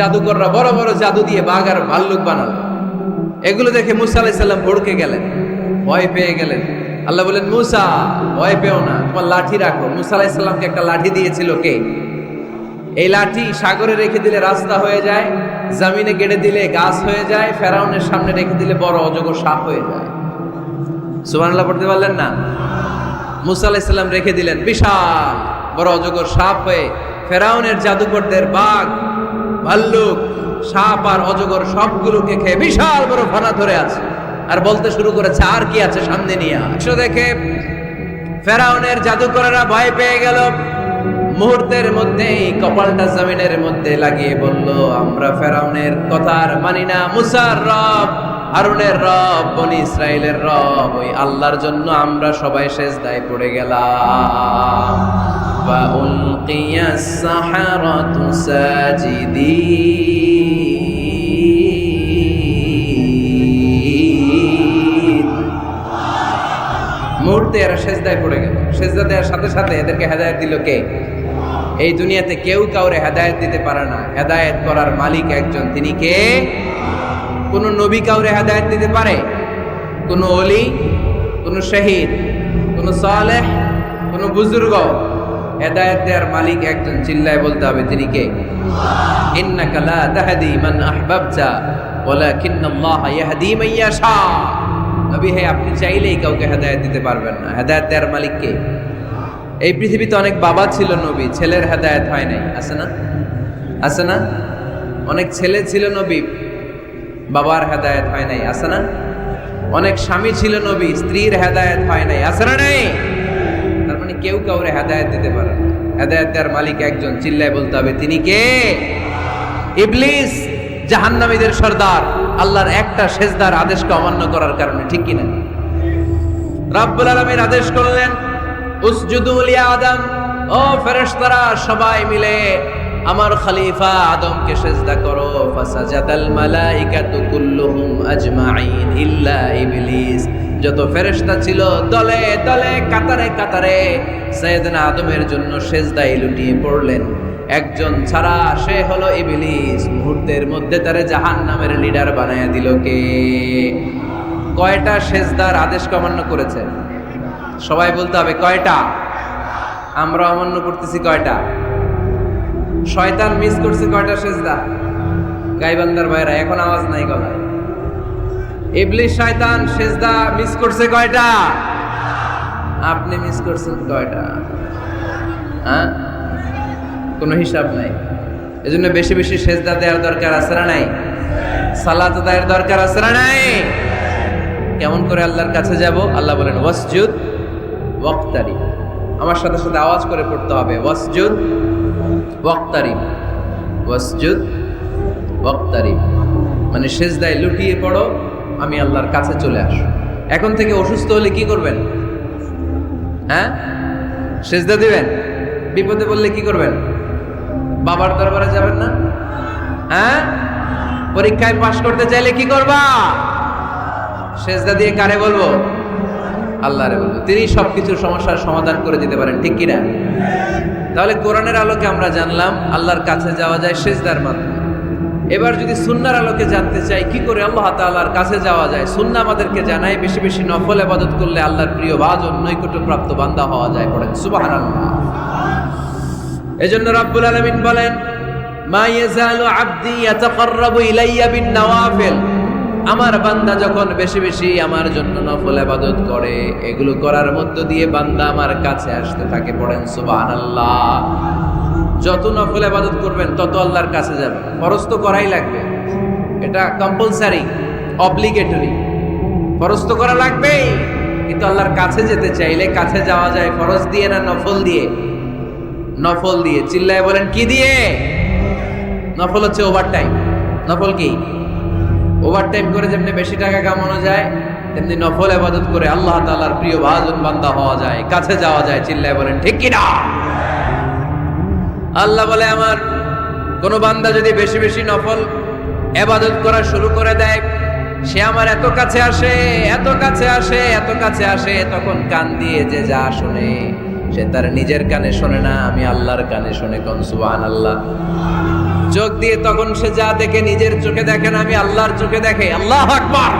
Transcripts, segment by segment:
জাদুকররা বড় বড় জাদু দিয়ে বাঘ আর ভাল্লুক বানালো। এগুলো দেখে মুসা আলাইসাল্লাম ভড়কে গেলেন, ভয় পেয়ে গেলেন। আল্লাহ বলেন মুসা, ভয় পেও না, তোমার লাঠি রাখো। মুসা আলাইসাল্লামকে একটা লাঠি দিয়েছিল কে? এই লাঠি সাগরে রেখে দিলে রাস্তা হয়ে যায়, জামিনে গেড়ে দিলে গাছ হয়ে যায়, ফেরাউনের সামনে রেখে দিলে বড় অজগর সাপ হয়ে যায়। সুবহানাল্লাহ পড়তে পারলেন না? মুসা আলাইসাল্লাম রেখে দিলেন, বিশাল বড় অজগর সাপ হয়ে ফেরাউনের জাদুকরদের বাঘ ভাল্লুক, সাপ আর অজগর সবগুলোকে খেয়ে বিশাল বড় ফানা ধরে আছে। আর বলতে শুরু করেছে, আর কি আছে সামনে নিয়ে দেখে ফেরাউনের জাদুকরেরা ভয় পেয়ে গেল। মুহূর্তের মধ্যেই কপালটা জমিনের মধ্যে লাগিয়ে বলল, আমরা ফেরাউনের কথা আর মানি না। মুসার রব, হারুনের রব, বনি ইসরায়েলের রব, ওই আল্লাহর জন্য আমরা সবাই শেষ দায় পড়ে গেলাম। فألقي السحرة ساجدين মুহূর্তে এরা সেজদায় পড়ে গেল সেজদা দেওয়ার সাথে সাথে এদেরকে হেদায়েত দিল কে এই দুনিয়াতে কেউ কাউরে হেদায়েত দিতে পারে না হেদায়েত করার মালিক একজন তিনি কে কোন নবী কাউরে হেদায়েত দিতে পারে কোন অলি কোন শহীদ কোন সালেহ কোন বুজুর্গ হেদায়েত দেওয়ার মালিক একজন চিল্লায় বলতে হবে, তিনি কে? আপনি চাইলেই কাউকে হেদায়েত দিতে পারবেন না। হেদায়েত দেওয়ার মালিক কে? এই পৃথিবীতে অনেক বাবা ছিল নবী, ছেলের হেদায়েত হয় নাই। আছে না? আছে না? অনেক ছেলে ছিল নবী, বাবার হেদায়েত হয় নাই। আছে না? অনেক স্বামী ছিল নবী, স্ত্রীর হেদায়েত হয় নাই। আছে না নাই? কেউ কাউরে হেদায়ত দিতে পারে হেদায়েত দেওয়ার মালিক একজন, চিল্লায় বলতে হবে, তিনি কে? ইবলিস, জাহান্নামীদের সর্দার, আল্লাহর একটা সেজদার আদেশকে অমান্য করার কারণে, ঠিক কিনা? রাব্বুল আলমীর আদেশ করলেন, উসজুদুল আদম, ও ফেরেশতারা, সবাই মিলে আমার খলিফা আদমকে সেজদা করো, ফাসাজাদাল মালাইকাতু কুল্লুহুম আজমাইন ইল্লা ইবলিস। যত ফেরেশতা ছিল দলে দলে, কাতারে কাতারে সাইয়েদনা আদমের জন্য সেজদায় লুটিয়ে পড়লেন। একজন ছাড়া সে হলো ইবলিস। মুহূর্তের মধ্যে তারে জাহান্নামের লিডার বানায়া দিল কে? কয়টা সেজদার আদেশ অমান্য করেছে? সবাই বলতে হবে কয়টা? আমরা অমান্য করতেছি কয়টা? শয়তান মিস করছে কয়টা সেজদা? গাইবান্দার ভাইরা, এখন আওয়াজ নাই গলায়। ইবলিস শয়তান সেজদা মিস করছে কয়টা? আপনি মিস করছেন কয়টা? হ্যাঁ? কোনো হিসাব নাই। এজন্য বেশি বেশি সেজদা দেওয়ার দরকার আছে না নাই? সালাত দেওয়ার দরকার আছে না নাই? কেমন করে আল্লাহর কাছে যাব? আল্লাহ বলেন, ওয়াসজুদ ওয়াক্তারি। আমার সাথে সাথে আওয়াজ করে পড়তে হবে, ওয়াসজুদ ওয়াক্তারি ওয়াসজুদ ওয়াক্তারি মানে সেজদায় লুটিয়ে পড়ো, আমি আল্লাহর কাছে চলে আসো। এখন থেকে অসুস্থ হলে কি করবেন? হ্যাঁ? সেজদা দিবেন? বিপদে বললে কি করবেন? বাবার দরবারে যাবেন না? হ্যাঁ? পরীক্ষায় পাশ করতে চাইলে কি করবা? সেজদা দিয়ে কারে বলব? আল্লাহরে বলব। তিনি সব সবকিছুর সমস্যার সমাধান করে দিতে পারেন, ঠিক কিনা? তাহলে কোরআনের আলোকে আমরা জানলাম, আল্লাহর কাছে যাওয়া যায় সেজদার মাধ্যমে। এবার যদি সুন্নার আলোকে জানতে চাই, কি করে আল্লাহ তাআলার কাছে যাওয়া যায়? সুন্না আমাদেরকে জানায়, বেশি বেশি নফল আবাদত করলে আল্লাহর প্রিয় ভাজন নৈকট্য প্রাপ্ত বান্দা হওয়া যায় পড়েন সুবহানাল্লাহ। এজন্য রাব্বুল আলমিন বলেন, মা ইয়াজালু আবদি ইয়াতাকাররাবু ইলাইয়া বিন নওয়াফিল। আমার বান্দা যখন বেশি বেশি আমার জন্য নফল আবাদত করে, এগুলো করার মধ্য দিয়ে বান্দা আমার কাছে আসতে থাকে, পড়েন সুবহানাল্লাহ। যত নফল ইবাদত করবেন, তত আল্লাহর কাছে যাবেন। ফরজ তো করাই লাগবে। এটা কম্পালসারি অব্লিগেটরি ফরজ তো করা লাগবেই। কিন্তু আল্লাহর কাছে যেতে চাইলে কাছে যাওয়া যায় ফরজ দিয়ে না নফল দিয়ে? নফল দিয়ে। চিল্লায় বলেন, কি দিয়ে? নফল হচ্ছে ওভার টাইম নফল কি? ওভার টাইম করে যেমনি বেশি টাকা কামানো যায়, তেমনি নফল আবাদত করে আল্লাহ তাআলার প্রিয় ভাজন বান্দা হওয়া যায়, কাছে যাওয়া যায়, চিল্লায় বলেন, ঠিক কিনা আল্লাহ বলে, আমার কোন বান্দা যদি বেশি বেশি নফল এবাদত করা শুরু করে দেয়, সে আমার এত কাছে আসে, এত কাছে আসে, এত কাছে আসে, তখন কান দিয়ে যে যা শুনে, সে তার নিজের কানে শোনে না, আমি আল্লাহর কানে শুনে কোন সুবহান আল্লাহ চোখ দিয়ে তখন সে যা দেখে নিজের চোখে দেখে না, আমি আল্লাহর চোখে দেখে। আল্লাহ আকবার!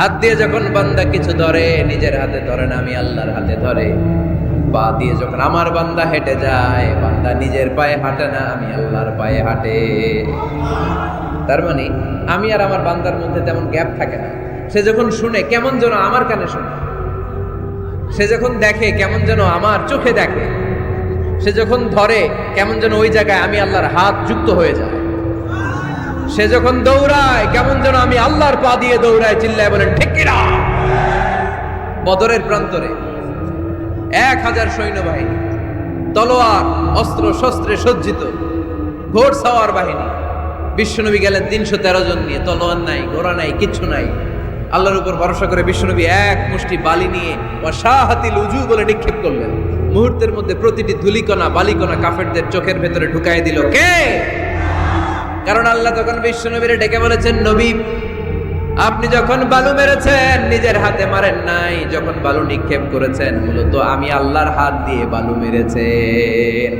হাত দিয়ে যখন বান্দা কিছু ধরে, নিজের হাতে ধরে না, আমি আল্লাহর হাতে ধরে। পা দিয়ে যখন আমার বান্দা হেঁটে যায়, বান্দা নিজের পায়ে হাঁটে না, আমি আল্লাহর পায়ে হাঁটে। তার মানে আমি আর আমার বান্দার মধ্যে তেমন গ্যাপ থাকে না। সে যখন শুনে, কেমন যেন আমার কানে শুনে। সে যখন দেখে, কেমন যেন আমার চোখে দেখে। সে যখন ধরে, কেমন যেন ওই জায়গায় আমি আল্লাহর হাত যুক্ত হয়ে যায়। সে যখন দৌড়ায়, কেমন যেন আমি আল্লাহর পা দিয়ে দৌড়ায়, চিল্লায় বলেন, ঠিক কিনা বদরের প্রান্তরে এক হাজার সৈন্যবাহিনী, তলোয়ার, অস্ত্র, শস্ত্রে সজ্জিত, ঘোড় সাওয়ার বাহিনী, বিশ্বনবী গেলেন তিনশো তেরো জন নিয়ে, তলোয়ার নাই, ঘোড়া নাই, কিচ্ছু নাই। আল্লাহর উপর ভরসা করে বিশ্বনবী এক মুষ্টি বালি নিয়ে শাহাতিল উজু বলে নিক্ষেপ করলেন। মুহূর্তের মধ্যে প্রতিটি ধুলিকণা বালিকণা কাফেরদের চোখের ভেতরে ঢুকাই দিল কে কারণ আল্লাহ তখন বিশ্বনবীরে ডেকে বলেছেন নবী আপনি যখন বালু মেরেছেন নিজের হাতে মারেন নাই যখন বালু নিক্ষেপ করেছেন মূলত আমি আল্লাহর হাত দিয়ে বালু মেরেছেন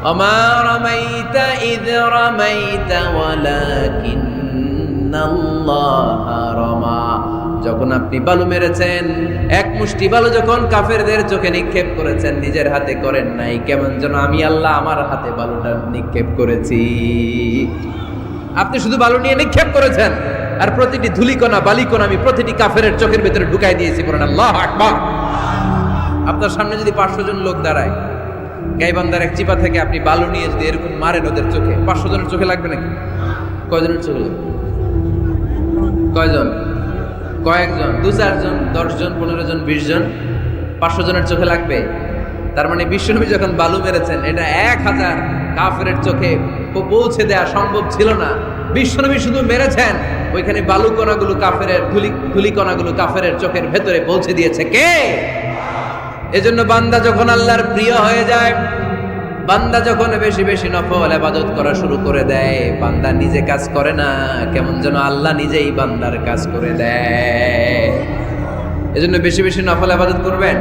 وما رميت إذ رميت ولكن الله رمى যখন আপনি বালু মেরেছেন, এক মুষ্টি বালু যখন কাফেরদের চোখে নিক্ষেপ করেছেন, নিজের হাতে করেন নাই, কেমন যেন আমি আল্লাহ আমার হাতে বালুটা নিক্ষেপ করেছি। আপনি শুধু বালু নিয়ে নিক্ষেপ করেছেন, আর প্রতিটি ধুলিকণা, বালিকণা আমি প্রতিটি কাফের চোখের ভেতরে ঢুকাই দিয়েছি বলেন আল্লাহ আকবার। আপনার সামনে যদি পাঁচশো জন লোক দাঁড়ায় গাইবান্দার এক চিপা থেকে আপনি বালু নিয়ে যদি এরকম মারেন ওদের চোখে, পাঁচশো জনের চোখে লাগবে নাকি? কয়জনের চোখে লাগবে? কয়জন? কয়েকজন, দু চারজন, দশজন পনেরো জন বিশ জন পাঁচশো জনের চোখে লাগবে। তার মানে বিশ্বনবী যখন বালু মেরেছেন, এটা এক হাজার কাফের চোখে পৌঁছে দেওয়া সম্ভব ছিল না। বিশ্বনবী শুধু মেরেছেন, ওইখানে বালু কণাগুলো কাফের ধুলি ধুলি কণাগুলো কাফের চোখের ভেতরে পৌঁছে দিয়েছে। কে? এজন্য বান্দা যখন আল্লাহর প্রিয় হয়ে যায় বান্দা যখন বেশি বেশি নফল আবাদত করা শুরু করে দেয়, বান্দা নিজে কাজ করে না, কেমন যেন আল্লাহ নিজেই বান্দার কাজ করে দেয়। এজন্য বেশি বেশি নফল আবাদত করবেন?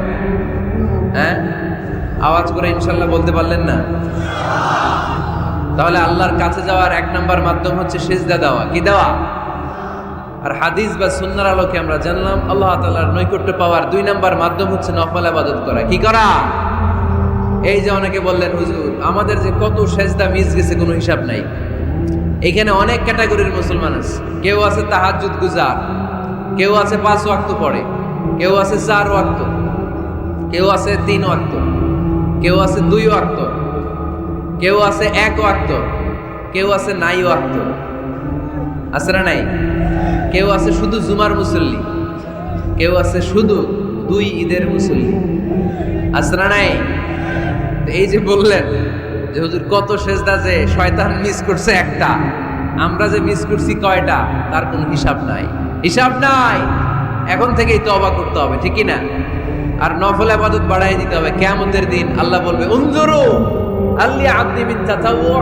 হ্যাঁ? আওয়াজ করে ইনশাল্লাহ বলতে পারলেন না? তাহলে আল্লাহর কাছে যাওয়ার এক নাম্বার মাধ্যম হচ্ছে সেজদা দেওয়া। কি দেওয়া? আর হাদিস বা সুন্নার আলোকে আমরা জানলাম, আল্লাহ তাআলার নৈকট্য পাওয়ার দুই নাম্বার মাধ্যম হচ্ছে নফল আবাদত করা। কি করা? এই যে অনেকে বললেন, হুজুর, আমাদের যে কত সেজদা মিস গেছে, কোনো হিসাব নাই। এখানে অনেক ক্যাটাগরির মুসলমান আছে। কেউ আছে তাহাজ্জুদ গুজার, কেউ আছে পাঁচ ওয়াক্ত পড়ে, কেউ আছে চার ওয়াক্ত, কেউ আছে তিন ওয়াক্ত, কেউ আছে দুই ওয়াক্ত, কেউ আছে এক ওয়াক্ত, কেউ আছে নাই ওয়াক্ত। আছে না নাই? কেউ আছে শুধু জুমার মুসল্লি, কেউ আছে শুধু দুই ঈদের মুসল্লি। আছে না নাই? এই যে বললেন যে হুজুর কত সেজদা যে শয়তান মিস করছে একটা। আমরা যে মিস করছি কয়টা? তার কোনো হিসাব নাই। হিসাব নাই! এখন থেকেই তওবা করতে হবে, ঠিক না আর নফল আবাদত বাড়াই দিতে হবে। কেয়ামতের দিন আল্লাহ বলবে, উনজুরু আল্লি আব্দি তাতাওয়ু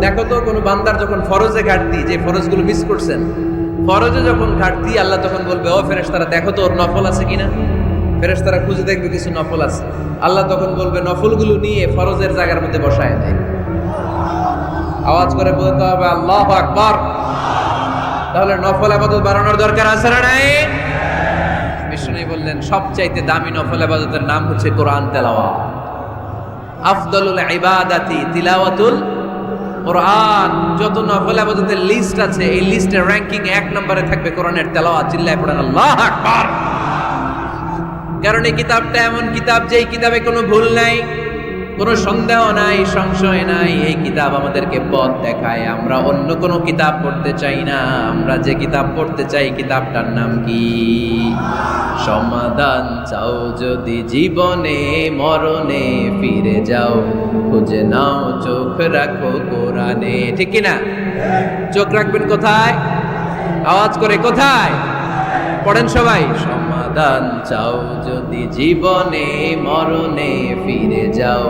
দেখো তো, কোনো বান্দার যখন ফরজে ঘাটতি, যে ফরজগুলো মিস করছেন, ফরজে যখন ঘাটতি, আল্লাহ তখন বলবে, ও ফেরেশতারা, দেখো তো ওর নফল আছে কিনা? ফেরেশতারা খুঁজে দেখবে কিছু নফল আছে। আল্লাহ তখন বলবে, নফলগুলো নিয়ে ফরজের জায়গার মধ্যে বসায় দেয়। আওয়াজ করে বলতে হবে, আল্লাহ আকবার। তাহলে নফল আবাদত বাড়ানোর দরকার আছে না নাই? বিষ্ণু বললেন, সবচাইতে দামি নফল আবাদতের নাম হচ্ছে কোরআন তেলাওয়া আফদলুল ইবাদাতি তিলাওয়াতুল কোরআন। যত নফল আবাদতের লিস্ট আছে, এই লিস্টের র্যাঙ্কিং এক নম্বরে থাকবে কোরআনের তেলাওয়াত। চিল্লায় পড়েন, আল্লাহ আকবার। কারণ এই কিতাবটা এমন কিতাব যে কিতাবে কোনো ভুল নাই, কোনো সন্দেহ নাই, সংশয় নাই। এই কিতাব আমাদেরকে পথ দেখায়। আমরা অন্য কোনো কিতাব পড়তে চাই না। আমরা যে কিতাব পড়তে চাই, কিতাবটার নাম কি? সমাধান চাও যদি জীবনে, মরণে ফিরে যাও, খুঁজে নাও, চোখ রাখো কোরআনে। ঠিক না চোখ রাখবেন কোথায়? আওয়াজ করে কোথায়? পড়েন সবাই। সমাধান চাও। যদি জীবনে মরণে ফিরে যাও,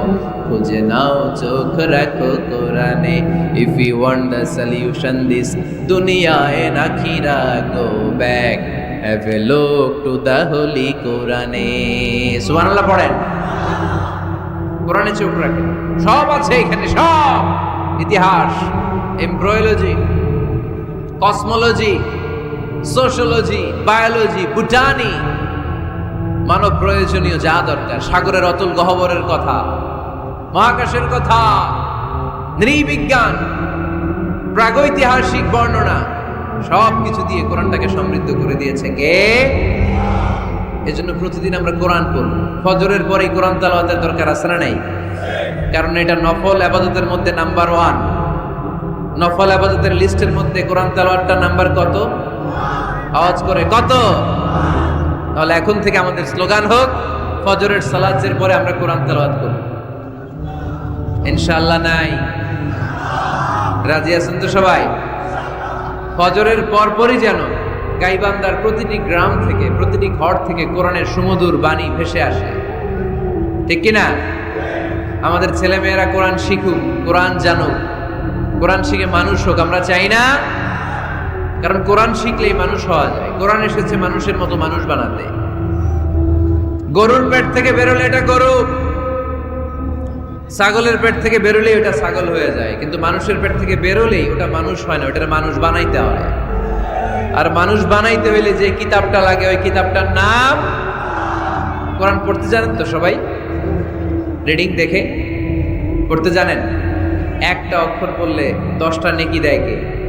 খুঁজে নাও, চোখ রাখো কোরআনে। If you want the solution this দুনিয়ায় নাখিরা go back have a look to the holy কোরআনে সুবহানাল্লাহ পড়েন। কোরআনে চোখ রাখেন। সব আছে এখানে, সব। ইতিহাস, embryology, cosmology sociology biology botany মানব প্রয়োজনীয় যা দরকার। সাগরের অতুল গহবরের কথা। মহাকাশের কথা। নৃবিজ্ঞান। প্রাগৈতিহাসিক বর্ণনা। সব কিছু দিয়ে কোরআনটাকে সমৃদ্ধ করে দিয়েছে কে? এজন্য প্রতিদিন আমরা কোরআন পড়ব। ফজরের পরেই কোরআন তালাওয়াতের দরকার আছে না নাই? কারণ এটা নফল আবাদতের মধ্যে নাম্বার ওয়ান। নফল আবাদতের লিস্টের মধ্যে কোরআন তালাওয়াতটা নাম্বার কত? আওয়াজ করে কত? তাহলে এখন থেকে আমাদের স্লোগান হোক, ফজরের সালাতের পরে আমরা কোরআন তালাওয়াত করব। ইনশাআল্লাহ নাই। রাজি আছেন তো সবাই? ফজরের পরপরই যেন গাইবান্দার প্রতিটি গ্রাম থেকে, প্রতিটি ঘর থেকে কোরআনের সুমধুর বাণী ভেসে আসে। ঠিক কিনা? আমাদের ছেলেমেয়েরা কোরআন শিখুক, কোরআন জানুক। কোরআন শিখে মানুষ হোক, আমরা চাই না কারণ কোরআন শিখলেই মানুষ হওয়া যায়। কোরআন এসেছে মানুষের মতো মানুষ বানাতে। গরুর পেট থেকে বেরোলে এটা গরু। ছাগলের পেট থেকে বেরোলেই ওটা ছাগল হয়ে যায়। কিন্তু মানুষের পেট থেকে বেরোলেই ওটা মানুষ হয় না ওটা মানুষ বানাইতে হয়। আর মানুষ বানাইতে হইলে যে কিতাবটা লাগে, ওই কিতাবটার নাম কোরআন পড়তে জানেন তো সবাই? রিডিং দেখে? পড়তে জানেন? একটা অক্ষর পড়লে দশটা নেকি দেয় কে?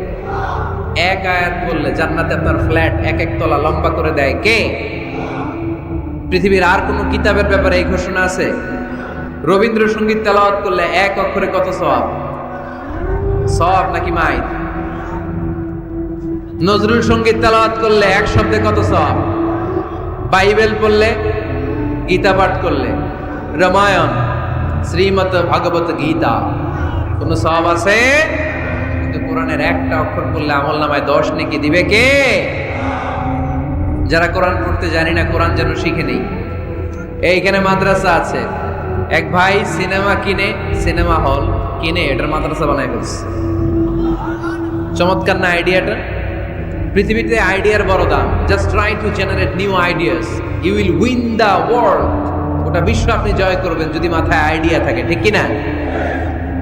এক আয়াত পড়লে জান্নাতে আপনার ফ্ল্যাট এক এক তলা লম্বা করে দেয় কে? পৃথিবীর আর কোনো কিতাবের ব্যাপারে এই ঘোষণা আছে? রবীন্দ্রসঙ্গীত তেলাওয়াত করলে এক অক্ষরে কত সব সব নাকি মাইত নজরুল সংগীত তেলাওয়াত করলে এক শব্দে কত সব বাইবেল পড়লে, গীতা পাঠ করলে, রামায়ণ শ্রীমত ভাগবত গীতা, কোন সব আছে? কিন্তু কোরআনের একটা অক্ষর পড়লে আমল নামায় দশ, নেকি দিবে কে? যারা কোরআন পড়তে জানি না, কোরআন যেন শিখে নেই। এইখানে মাদ্রাসা আছে। এক ভাই সিনেমা কিনে, সিনেমা হল কিনে, এটার মাদ্রাসা বানায় ফেলছে। চমৎকার না আইডিয়াটা? পৃথিবীতে আইডিয়ার বড় দাম। Just try to generate new ideas you will win the world ওটা বিশ্ব আপনি জয় করবেন যদি মাথায় আইডিয়া থাকে, ঠিক কি না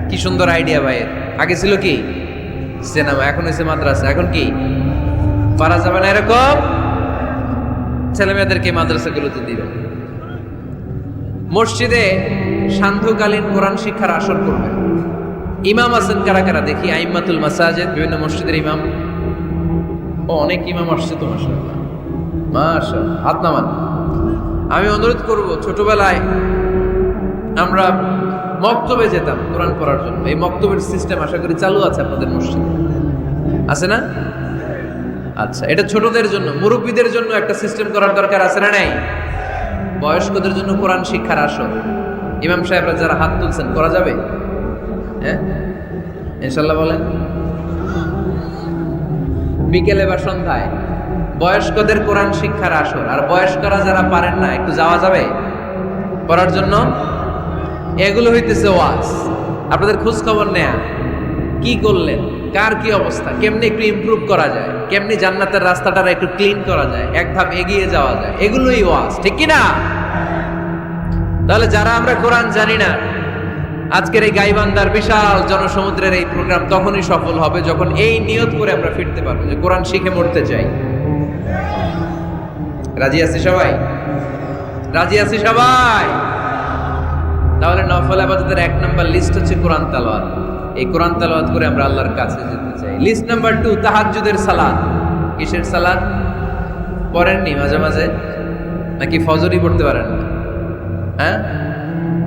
কি সুন্দর আইডিয়া ভাইয়ের। আগে ছিল কি? সিনেমা, এখন হয়েছে মাদ্রাসা। এখন কি? পারা যাবে না এরকম? ছেলে মেয়েদেরকে মাদ্রাসাগুলোতে দিবেন মসজিদে সান্ধ্যকালীন কোরআন শিক্ষার আসর করবে। ইমাম আছেন কারা কারা? দেখি, আইমাতুল মাসাজেদ, বিভিন্ন মসজিদের ইমাম। ও, অনেক ইমাম আসছে তো মাসা মাসা হাত নামান। আমি অনুরোধ করব, ছোটবেলায় আমরা মক্তবে যেতাম কোরআন পড়ার জন্য। এই মক্তবের সিস্টেম আশা করি চালু আছে আপনাদের মসজিদে। আছে না? আচ্ছা এটা ছোটদের জন্য, মুরব্বীদের জন্য একটা সিস্টেম করার দরকার আছে না নাই? বয়স্কদের জন্য কোরআন শিক্ষার আসর। ইমাম সাহেবরা যারা হাত তুলছেন, করা যাবে? হ্যাঁ? ইনশাল্লাহ বলেন। বিকেলে বা সন্ধ্যায়। বয়স্কদের কোরআন শিক্ষার আসর। আর বয়স্করা যারা পারেন না, একটু যাওয়া যাবে? করার জন্য? এগুলো হইতেছে ওয়াজ। আপনাদের খোঁজ খবর নেয়া। কি করলেন? কার কি অবস্থা? কেমনি একটু ইমপ্রুভ করা যায়? কেমনি জান্নাতের রাস্তাটা একটু ক্লিন করা যায়? এক ধাপ এগিয়ে যাওয়া যায়? এগুলোই ওয়াজ, ঠিক কি না তাহলে যারা আমরা কোরআন জানি না, আজকের এই গাইবান্দার বিশাল জনসমুদ্রের এই প্রোগ্রাম তখনই সফল হবে যখন এই নিয়ত করে আমরা ফিরতে পারব যে কোরআন শিখে মরতে চাই। রাজি আছি সবাই? রাজি আছি সবাই? তাহলে নফল আবাদতের এক নম্বর লিস্ট হচ্ছে কোরআন তালাওয়াত। এই কোরআন তালাওয়াত করে আমরা আল্লাহর কাছে যেতে চাই। লিস্ট নাম্বার টু তাহাজ্জুদের সালাদ কিসের সালাদ পড়েননি মাঝে মাঝে? নাকি ফজরই পড়তে পারেন? হ্যাঁ?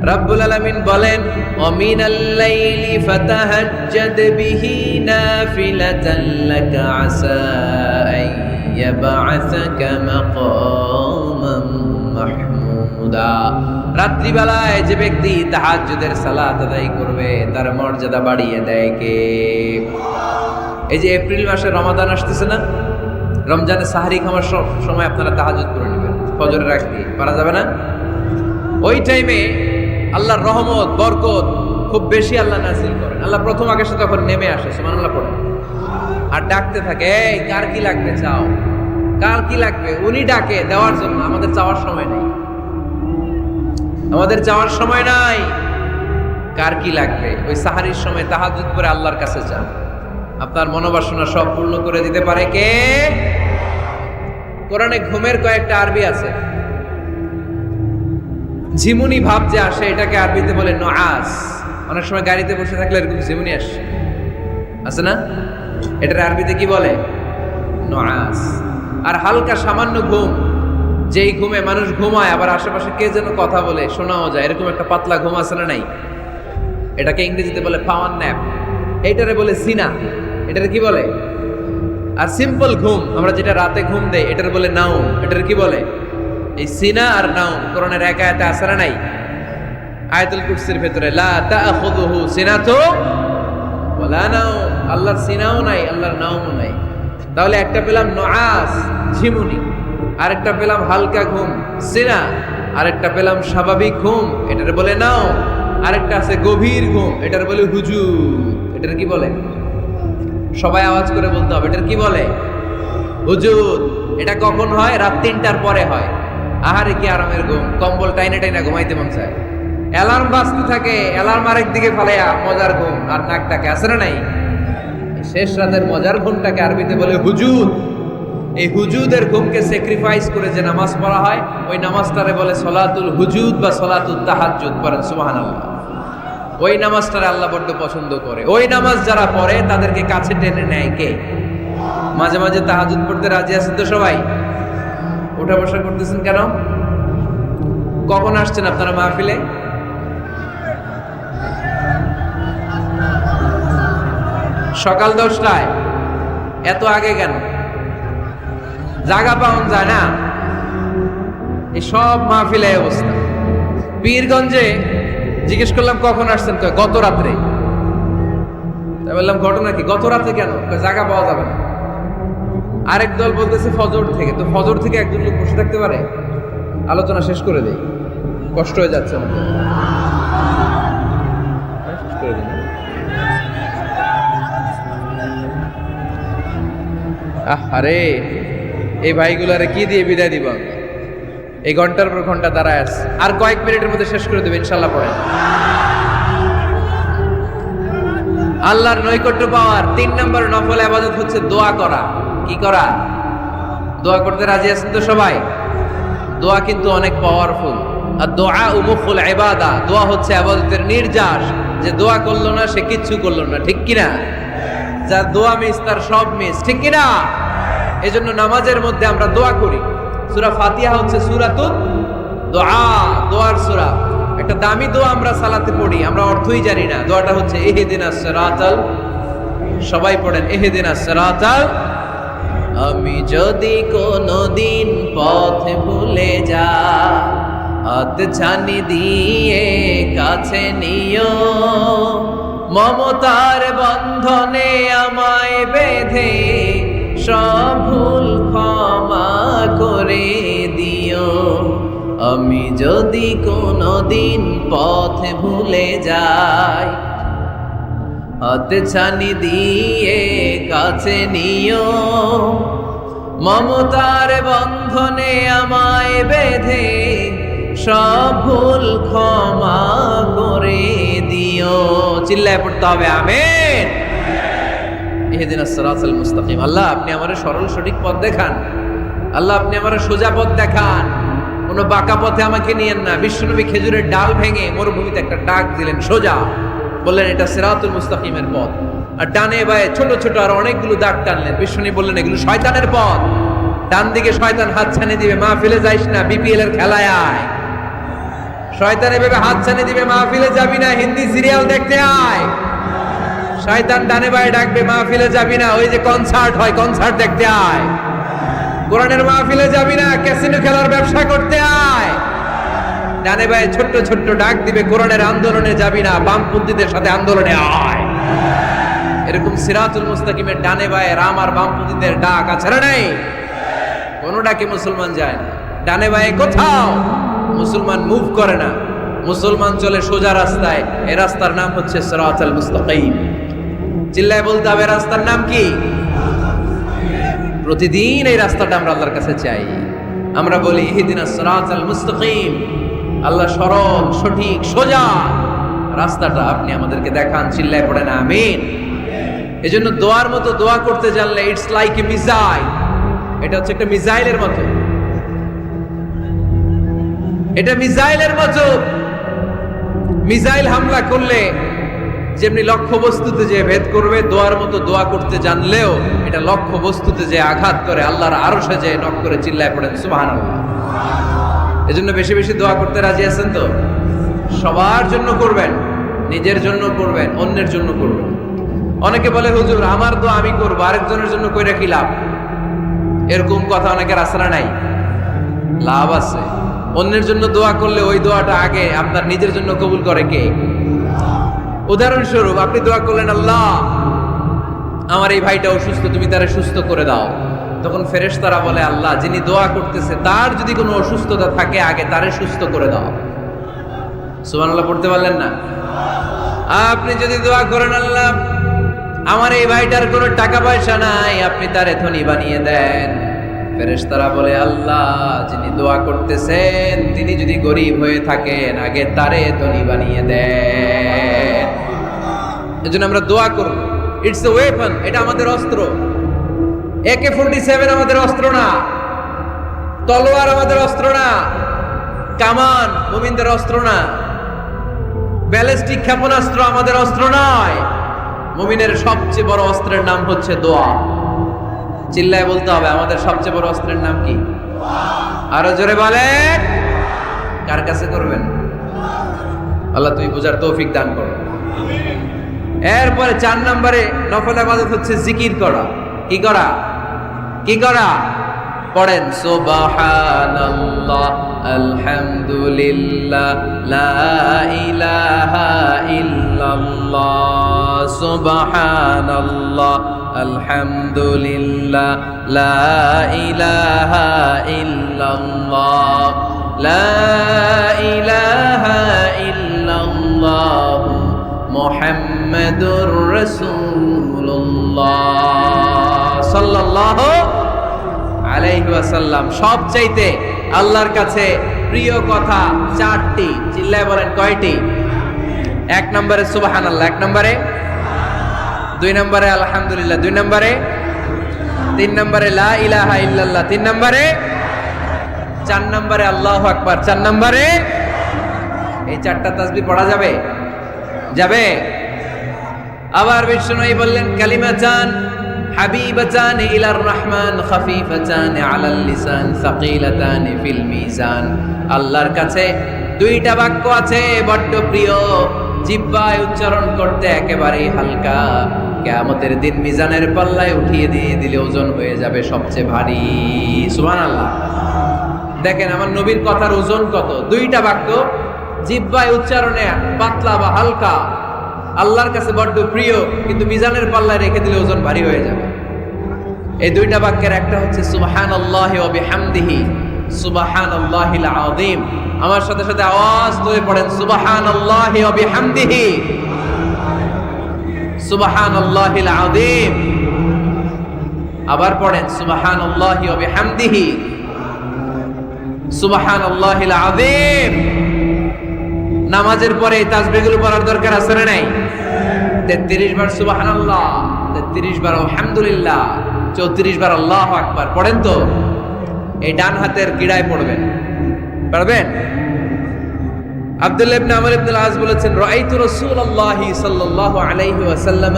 রব্বুল আলামিন বলেন অমিন আল্লাইলি ফাতাহাজ্জাদ বিহি নাফিলাতান লাকা আসা আন ইয়াবআসাকা মাকামান মাহমুদা রাত্রিবেলায় যে ব্যক্তি তাহাজ্জুদের সালাত আদায় করবে, তার মর্যাদা বাড়িয়ে দেয় কে? এই যে এপ্রিল মাসে রমাদান আসতেছে না? রমজানে সাহারি খাওয়ার স- সময় আপনারা তাহাজুদ করে নেবেন, ফজরের আগ দিয়ে। পারা যাবে না? ওই টাইমে আল্লাহর রহমত, বরকত খুব বেশি আল্লাহ নাজিল করেন। আল্লাহ প্রথম আগে আকাশে তখন নেমে আসে সুমান আল্লাহ পড়েন। আর ডাকতে থাকে, এই, কার কি লাগবে? চাও। কার কি লাগবে? উনি ডাকে দেওয়ার জন্য, আমাদের চাওয়ার সময় নেই। আমাদের যাওয়ার সময় নাই। কার কি লাগবে? ওই সাহারির সময় তাহাজুদ করে আল্লাহর কাছে যান। আপনার মনোবাসনা সব পূর্ণ করে দিতে পারে কে? কোরআনে ঘুমের কয়েকটা আরবি আছে। ঝিমুনি ভাব যে আসে, এটাকে আরবিতে বলে নআস অনেক সময় গাড়িতে বসে থাকলে এরকম ঝিমুনি আসে। আছে না? এটার আরবিতে কি বলে? নআস আর হালকা সামান্য ঘুম। যেই ঘুমে মানুষ ঘুমায়, আবার আশেপাশে কে যেন কথা বলে, শোনাও যায়। এরকম একটা পাতলা ঘুম আছে না নাই? এটাকে ইংরেজিতে বলে পাওয়ার ন্যাপ এইটারে বলে সিনা এটারে কি বলে? আর সিম্পল ঘুম, আমরা যেটা রাতে ঘুম দেই, এটার বলে নাউম এটার কি বলে? এই সিনা আর নাউম কোরআনের এক আয়াতে না নাই? আয়াতুল কুরসির ভেতরে, লা তাখুযুহু সিনাতু ওয়ালা নাউম আল্লাহর সিনাও নাই, আল্লাহর নাউমও নাই। তাহলে একটা পেলাম নআস, ঝিমুনি। আরেকটা পেলাম হালকা ঘুম, সিনা। আরেকটা পেলাম স্বাভাবিক ঘুম, এটার বলে নাও। আরেকটা আছে গভীর ঘুম, এটার বলে হুজু এটার কি বলে? সবাই আওয়াজ করে বলতে হবে, এটার কি বলে? হুজুর। এটা কখন হয়? রাত তিনটার পরে হয়। আহারে কি আরামের ঘুম, কম্বল টাইনে টাইনা ঘুমাইতে মন চায়। অ্যালার্ম বাজতে থাকে, অ্যালার্ম আরেক দিকে ফালাইয়া মজার ঘুম, আর নাকটাকে আসে না নাই? শেষ রাতের মজার ঘুমটাকে আরবিতে বলে হুজুর। এই হুজুদের ঘুমকে স্যাক্রিফাইস করে যে নামাজ পড়া হয়, ওই নামাজটারে বলে সলাতুল হুজুদ বা সলাতুল তাহাজ্জুদ পড়েন, সুবহানাল্লাহ। ওই নামাজটারে আল্লাহ বড্ড পছন্দ করে। ওই নামাজ যারা পড়ে, তাদেরকে কাছে টেনে নেয় কে? মাঝে মাঝে তাহাজুদ পড়তে রাজি আছেন তো সবাই? ওঠা বসা করতেছেন কেন? কখন আসছেন আপনারা মাহফিলে? সকাল দশটায়। এত আগে কেন? জায়গা পাওয়া যায় না। এই সব মাহফিলে অবস্থা। পীরগঞ্জে জিজ্ঞেস করলাম, কখন আসছেন? কয়, গত রাত্রে। তাই বললাম, ঘটনা কি? গত রাতে কেন? জায়গা পাওয়া যাবে না। আরেক দল বলতেছে, ফজর থেকে। তো ফজর থেকে একজন লোক বসে থাকতে পারে? আলোচনা শেষ করে দেই। কষ্ট হয়ে যাচ্ছে আমাদের? আহ আরে এই ভাইগুলারে কি দিয়ে বিদায় দিব এই ঘণ্টার পর ঘণ্টা দাঁড়ায় আছে। আর কয়েক মিনিটের মধ্যে শেষ করে দেবে ইনশাল্লাহ পড়ে আল্লাহর নৈকট্য পাওয়ার তিন নম্বর নফল আবাদত হচ্ছে দোয়া করা। কি করা? দোয়া করতে রাজি আছেন তো সবাই? দোয়া কিন্তু অনেক পাওয়ারফুল আর দোয়া উমুফুল ইবাদা, দোয়া হচ্ছে আবাদতের নির্যাস। যে দোয়া করল না, সে কিচ্ছু করল না। ঠিক কিনা? যার দোয়া মিস, তার সব মিস। ঠিক কিনা? এজন্য নামাজের মধ্যে আমরা দোয়া করি। সুরা ফাতিহা হচ্ছে সূরাতুত দোয়া, দোয়ার সুরা। একটা দামি দোয়া আমরা সালাতে পড়ি, আমরা অর্থই জানি না। দোয়াটা হচ্ছে ইহদিনাস সিরাতাল, সবাই পড়েন ইহদিনাস সিরাতাল। আমি যদি কোনো দিন পথ ভুলে যা হাত ছানি দিয়ে কাছে নিও। মমতার বন্ধনে আমায় বেঁধে সব ক্ষমা করে দিও। আমি যদি কোনো দিন পথ ভুলে যাই, হাত ছানি দিয়ে কাছে নিও। মমতার বন্ধনে আমায় বেঁধে সব ক্ষমা করে দিও। চিল্লায় পড়তে হবে, আমেন। এহেদিন আসসালাতুল মুস্তাকিম। আল্লাহ, আপনি আমার সরল সঠিক পথ দেখান। আল্লাহ, আপনি আমার সোজা পথ দেখান। কোনো বাঁকা পথে আমাকে নিয়েন না। বিশ্বনবী খেজুরের ডাল ভেঙে মরুভূমিতে একটা ডাক দিলেন, সোজা। বললেন, এটা সিরাতুল মুস্তাকিমের পথ। আর ডানে বায়ে ছোট ছোট আর অনেকগুলো দাগ টানলেন। বিশ্বনী বললেন, এগুলো শয়তানের পথ। ডান দিকে শয়তান হাত ছানি দিবে মা ফেলে যাইস না বিপিএল এর খেলায় আয়। শয়তান এভাবে হাত ছানি দিবে, মাহফিলে যাবি না, হিন্দি সিরিয়াল দেখতে আয়। শয়তান ডানে বায়ে ডাকবে, মাহফিলে যাবি না। ওই যে কনসার্ট হয় কনসার্ট দেখতে আয়। কোরআনের মাহফিলে যাবি না ক্যাসিনো খেলার ব্যবসা করতে আয়। ডানে বায়ে ছোট্ট ছোট্ট ডাক দিবে, কোরআনের আন্দোলনে যাবি না বামপন্থীদের সাথে আন্দোলনে আয়। এরকম সিরাতুল মুস্তাকিমের ডানে বায়ে রাম আর বামপন্থীদের ডাক আছে না নাই? কোনো ডাকে মুসলমান যায় না। ডানে বায়ে কোথাও মুসলমান মুভ করে না। মুসলমান চলে সোজা রাস্তায়, এ রাস্তার নাম হচ্ছে সিরাতুল মুস্তাকিম। চিল্লায় বলতে হবে, রাস্তার নাম কি? প্রতিদিন এই রাস্তাটা আমরা আল্লাহর কাছে চাই। আমরা বলি, ইহদিনা সিরাতাল মুস্তাকিম। আল্লাহ সরল, সঠিক, সোজা রাস্তাটা আপনি আমাদেরকে দেখান, চিল্লায় পড়ে না, আমিন। এজন্য দোয়ার মতো দোয়া করতে জানলে ইটস লাইক এ মিসাইল এটা হচ্ছে একটা মিসাইলের মতো। এটা মিসাইলের মতো। মিসাইল হামলা করলে যেমনি লক্ষ্য বস্তুতে যে ভেদ করবে, দোয়ার মতো দোয়া করতে জানলেও এটা লক্ষ্য বস্তুতে যে আঘাত করে, আল্লাহর আরও সে যে নক করে চিল্লায় পড়েন সুবাহান এজন্য বেশি বেশি দোয়া করতে রাজি আছেন তো? সবার জন্য করবেন, নিজের জন্য করবেন, অন্যের জন্য করবেন। অনেকে বলে, হুজুর, আমার দোয়া আমি করব, আরেকজনের জন্য কইরা কি লাভ? এরকম কথা অনেকের আসরা নাই। লাভ আছে। অন্যের জন্য দোয়া করলে ওই দোয়াটা আগে আপনার নিজের জন্য কবুল করে কে? উদাহরণস্বরূপ, আপনি দোয়া করলেন, আল্লাহ, আমার এই ভাইটা অসুস্থ, তুমি তারা সুস্থ করে দাও। তখন ফেরেশতারা বলে, আল্লাহ, যিনি দোয়া করতেছে, তার যদি কোনো অসুস্থতা থাকে, আগে তারে সুস্থ করে দাও। সুবহানাল্লাহ, পড়তে পারলেন না? আপনি যদি দোয়া করেন, আল্লাহ, আমার এই ভাইটার কোনো টাকা পয়সা নাই, আপনি তারে ধনী বানিয়ে দেন। ফেরেশতারা বলে, আল্লাহ, যিনি দোয়া করতেছেন, তিনি যদি গরিব হয়ে থাকেন, আগে তারে ধনী বানিয়ে দেন। এজন্য আমরা দোয়া করব। ইটস এ ওয়েপন এটা আমাদের অস্ত্র। একে ফোর্টি সেভেন আমাদের অস্ত্র না। তলোয়ার আমাদের অস্ত্র না। কামান মুমিনদের অস্ত্র না। ব্যালিস্টিক ক্ষেপণাস্ত্র আমাদের অস্ত্র নয়। মুমিনের সবচেয়ে বড় অস্ত্রের নাম হচ্ছে দোয়া। চিল্লায় বলতে হবে, আমাদের সবচেয়ে বড় অস্ত্রের নাম কি? আরও জোরে বলেন। কার কাছে করবেন? আল্লাহ তুমি বুঝার তৌফিক দান করো। এরপরে চার নম্বরে নফল আবাদত হচ্ছে জিকির করা। কি করা? কি করা? পড়েন, সুবহানাল্লাহ, আলহামদুলিল্লাহ, লা ইলাহা আলহামদুলিল্লাহ, লা ইলাহা ইল্লাল্লাহ, লা ইলাহা মুহাম্মাদুর রাসূলুল্লাহ সাল্লাল্লাহু আলাইহি ওয়াসাল্লাম। সবচাইতে আল্লাহর কাছে প্রিয় কথা চারটি। চিল্লায় বলেন কয়টি? এক নম্বরে সুবহানাল্লাহ, এক নম্বরে? দুই নম্বরে আলহামদুলিল্লাহ, দুই নম্বরে? তিন নম্বরে লা ইলাহা ইল্লাল্লাহ, তিন নম্বরে? চার নম্বরে আল্লাহু আকবার, চার নম্বরে? এই চারটা তাসবিহ পড়া যাবে? যাবে? আবার বিষ্ণু বললেন কালিমা চান হাবিবাতান ইলার রহমান খাফিফাতান আলাল লিসান, সাকিলাতান ফিল মিজান। আল্লাহর কাছে দুইটা বাক্য আছে, বড্ড প্রিয়। জিব্বায় উচ্চারণ করতে একেবারেই হালকা। কেয়ামতের দিন মিজানের পাল্লায় উঠিয়ে দিয়ে দিলে ওজন হয়ে যাবে সবচেয়ে ভারী। সুবহানাল্লাহ। দেখেন, আমার নবীর কথার ওজন কত? দুইটা বাক্য, জিব্বায় উচ্চারণে পাতলা বা হালকা। আল্লাহর কাছে বড্ড প্রিয়, কিন্তু মিজানের পাল্লায় রেখে দিলে ওজন ভারী হয়ে যাবে। এই দুইটা বাক্যের একটা হচ্ছে সুবাহান আল্লাহ হামদিহি সুবাহান আল্লাহিল আযীম। আমার সাথে সাথে আওয়াজ তুলে পড়েন সুবাহান আল্লাহ হামদিহি সুবাহান আল্লাহিল আযীম। আবার পড়েন সুবাহান আল্লাহ হামদিহি সুবাহান আল্লাহিল আযীম। নামাজের পরে এই তাসবিহগুলো পড়ার দরকার আছে না নাই? তেত্রিশ বার সুবাহান আল্লাহ তেত্রিশ বার আলহামদুলিল্লাহ, চৌত্রিশ বার আল্লাহ আকবার। পড়েন তো? এই ডান হাতের গিড়ায় পড়বেন। পারবেন? আব্দুল্লাহ ইবনে আমর ইবনে আজ বলেছেন, রাআইতু রাসূলুল্লাহি সাল্লাল্লাহু আলাইহি ওয়াসাল্লাম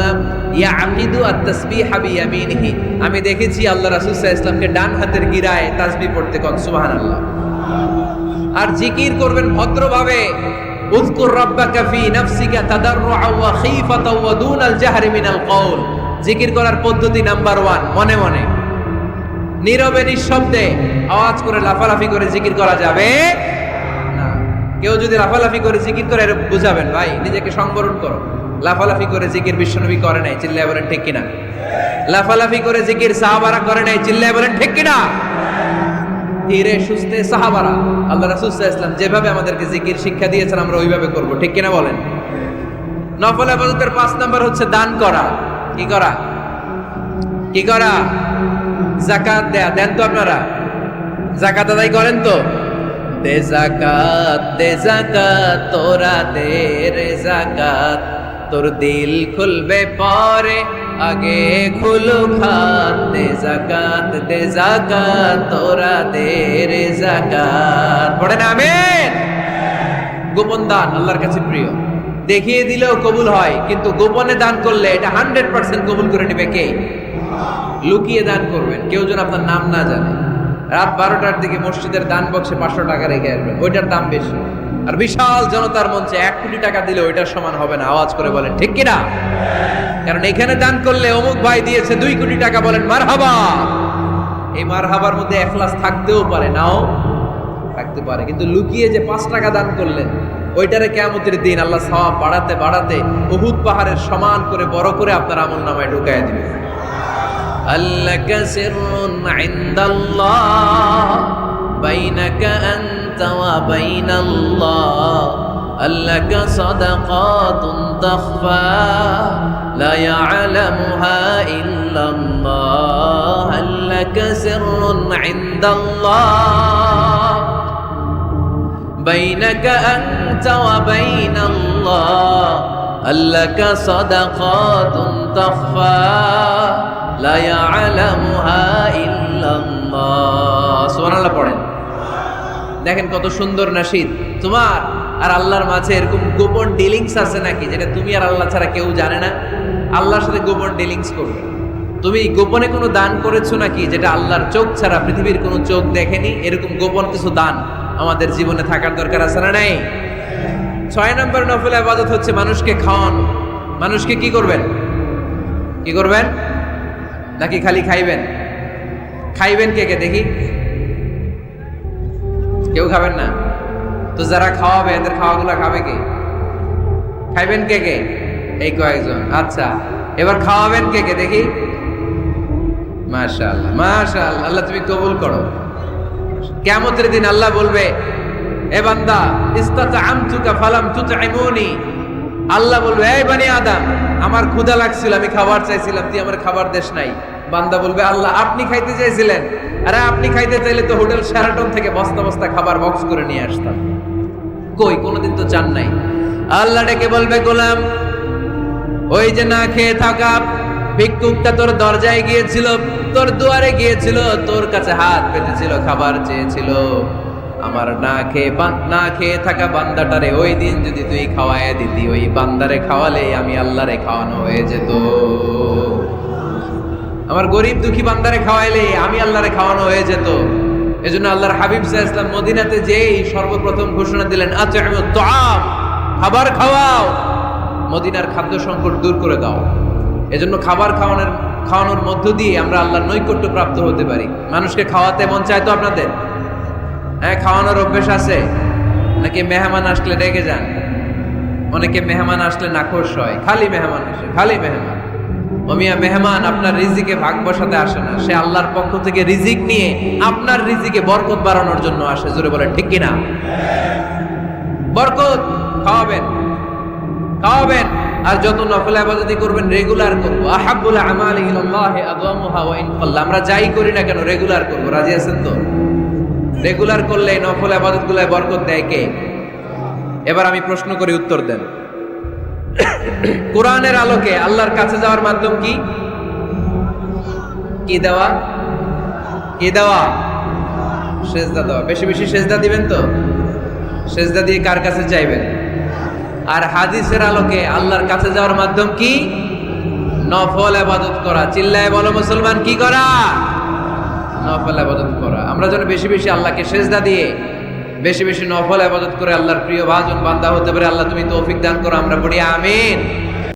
ইয়াকিদু আত-তাসবিহা বিয়ামিনিহি। আমি দেখেছি আল্লাহ রাসূল সাল্লাল্লাহু আলাইহি ডান হাতের গিরায় তাসবিহ পড়তে কোন, সুবহানাল্লাহ। আর জিকির করবেন ভদ্রভাবে। উযকুর রাব্বাকা ফি নাফসিকা তাদাররুআ ওয়া খীফাতা ওয়া দুনাল জাহরি মিনাল কওল। জিকির করার পদ্ধতি নাম্বার 1 মনে মনে। নীরবে নিঃশব্দে আওয়াজ করে লাফালাফি করে জিকির করা যাবে না। কেউ যদি লাফালাফি করে জিকির করে বুঝাবেন, ভাই, নিজেকে সংবরণ করো। লাফালাফি করে জিকির বিশ্বনবী করে নাই, চিল্লায় বলেন ঠিক কিনা? লাফালাফি করে জিকির সাহাবারা করে নাই, চিল্লায় বলেন ঠিক কিনা? ধীরে সুস্থে সাহাবারা। আল্লাহ রাসূল ওয়াসাল্লাম যেভাবে আমাদেরকে জিকির শিক্ষা দিয়েছেন, আমরা ওইভাবে করব। ঠিক কিনা বলেন? নফল ইবাদতের পাঁচ নাম্বার হচ্ছে দান করা। কি করা? কি করা? জাকাত দেয়া। দেন তো আপনারা। জাকাত আদায় করেন তো? দে জাকাত দে জাকাত তোরা দে রে জাকাত তোর দিল খুলবে পরে। আগে খুলু, খাত দে জাকাত দে জাকাত তোরা দে রে জাকাত পড়ে না গোপন দান, আল্লাহর কাছে প্রিয়। দেখিয়ে দিলেও কবুল হয়, কিন্তু গোপনে দান করলে এটা হান্ড্রেড পার্সেন্ট কবুল করে নেবে কে? লুকিয়ে দান করবেন, কেউ যেন আপনার নাম না জানে। রাত বারোটার দিকে মসজিদের দান বক্সে পাঁচশো টাকা রেখে আসবেন, ওইটার দাম বেশি। আর বিশাল জনতার মঞ্চে এক কোটি টাকা দিলে ওইটার সমান হবে না। আওয়াজ করে বলেন, ঠিক কিনা? কারণ এখানে দান করলে অমুক ভাই দিয়েছে দুই কোটি টাকা, বলেন মার হাবা এই মার হাবার মধ্যে এখলাস থাকতেও পারে, নাও থাকতে পারে। কিন্তু লুকিয়ে যে পাঁচ টাকা দান করলেন, ওইটারে কেমতের দিন আল্লাহ সওয়াব বাড়াতে বাড়াতে উহুদ পাহাড়ের সমান করে, বড় করে আপনার আমল নামায় ঢুকায় দিবে। আল্লাহ বাইনাকা وبين الله أن لك صدقات تخفى لا يعلمها إلا الله أن لك سر عند الله بينك أنت وبين الله أن لك صدقات تخفى لا يعلمها إلا الله سبحان الله দেখেন কত সুন্দর নাশিদ তোমার আর আল্লাহর মাঝে এরকম গোপন ডিলিংস আছে নাকি, যেটা তুমি আর আল্লাহ ছাড়া কেউ জানে না? আল্লাহর সাথে গোপন ডিলিংস করবে। তুমি গোপনে কোনো দান করেছ নাকি, যেটা আল্লাহর চোখ ছাড়া পৃথিবীর কোনো চোখ দেখেনি? এরকম গোপন কিছু দান আমাদের জীবনে থাকার দরকার আছে না নাই? ছয় নম্বর নফল আবাদত হচ্ছে মানুষকে খাওয়ানো। মানুষকে কি করবেন? কি করবেন? নাকি খালি খাইবেন? খাইবেন কে কে? দেখি। কেউ খাবেন না। তো যারা খাওয়াবে, এদের খাওয়াগুলো খাবে কে? খাইবেন কে কে? এই কয়েকজন। আচ্ছা এবার খাওয়াবেন কে কে? দেখি। মাশাআল্লাহ মাশাল আল্লাহ তুমি কবুল করো। কিয়ামতের দিন আল্লাহ বলবে, এ বান্দা ইস্তাতা আমতুকা ফালাম তুতঈমুনি আল্লাহ বলবে, এই বানি আদম, আমার ক্ষুধা লাগছিল, আমি খাবার চাইছিলাম, তুই আমার খাবার দেশ নাই। বান্দা বলবে, আল্লাহ, আপনি খাইতে চাইছিলেন? আরে, আপনি খাইতে চাইলে তো হোটেল শেরাটন থেকে বস্তা বস্তা খাবার বক্স করে নিয়ে আসতাম। কই, কোনোদিন তো চান নাই। আল্লাহ ডেকে বলবে, গোলাম, ওই যে না খেয়ে থাকা ভিক্ষুকটা তোর দরজায় গিয়েছিল, তোর দুয়ারে গিয়েছিল, তোর কাছে হাত পেতেছিল, খাবার চেয়েছিল। আমার না খেয়ে না খেয়ে থাকা বান্দাটারে ওই দিন যদি তুই খাওয়ায় দিতি, ওই বান্দারে খাওয়ালে আমি আল্লাহরে খাওয়ানো হয়ে যেত। আমার গরিব দুঃখী বান্দারে খাওয়াইলে আমি আল্লাহরে খাওয়ানো হয়ে যেত। এজন্য আল্লাহর হাবিব সাহা ইসলাম মদিনাতে যেই সর্বপ্রথম ঘোষণা দিলেন খাবার খাওয়াও, মদিনার খাদ্য সংকট দূর করে দাও। এজন্য খাবার খাওয়ানোর খাওয়ানোর মধ্য দিয়ে আমরা আল্লাহর নৈকট্য প্রাপ্ত হতে পারি। মানুষকে খাওয়াতে মন চায় তো আপনাদের? হ্যাঁ খাওয়ানোর অভ্যেস আছে। নাকি মেহমান আসলে রেগে যান। অনেকে মেহমান আসলে নাখোশ হয়। খালি মেহমান আসে, খালি মেহমান। অমিয়া মেহমান আপনার রিজিকে ভাগ বসাতে আসে না। সে আল্লাহর পক্ষ থেকে রিজিক নিয়ে আপনার রিজিকে বরকত বাড়ানোর জন্য আসে। জোরে বলেন, ঠিক কিনা? বরকত খাওয়াবেন খাওয়াবেন। আর যত নফল আবাদতি করবেন, রেগুলার করব। আহাবুল আমাল। আমরা যাই করি না কেন, রেগুলার করব। রাজি আছেন তো? রেগুলার করলে নফল আবাদত গুলায় বরকত দেয় কে? এবার আমি প্রশ্ন করি, উত্তর দেন। কোরআনের আলোকে আল্লাহর কাছে যাওয়ার মাধ্যম কি? কি দেওয়া? কি দেওয়া? সেজদা দেওয়া। বেশি বেশি সেজদা দিবেন তো? সেজদা দিয়ে কার কাছে চাইবেন? আর হাদিসের আলোকে আল্লাহর কাছে যাওয়ার মাধ্যম কি? নফল আবাদত করা। চিল্লায় বলো, মুসলমান, কি করা? নফল আবাদত করা। আমরা যেন বেশি বেশি আল্লাহকে সেজদা দিয়ে বেশি বেশি নফল আবাদত করে আল্লাহর প্রিয় ভাজন বান্দা হতে পারে। আল্লাহ তুমি তৌফিক দান করো, আমরা পড়ি আমিন।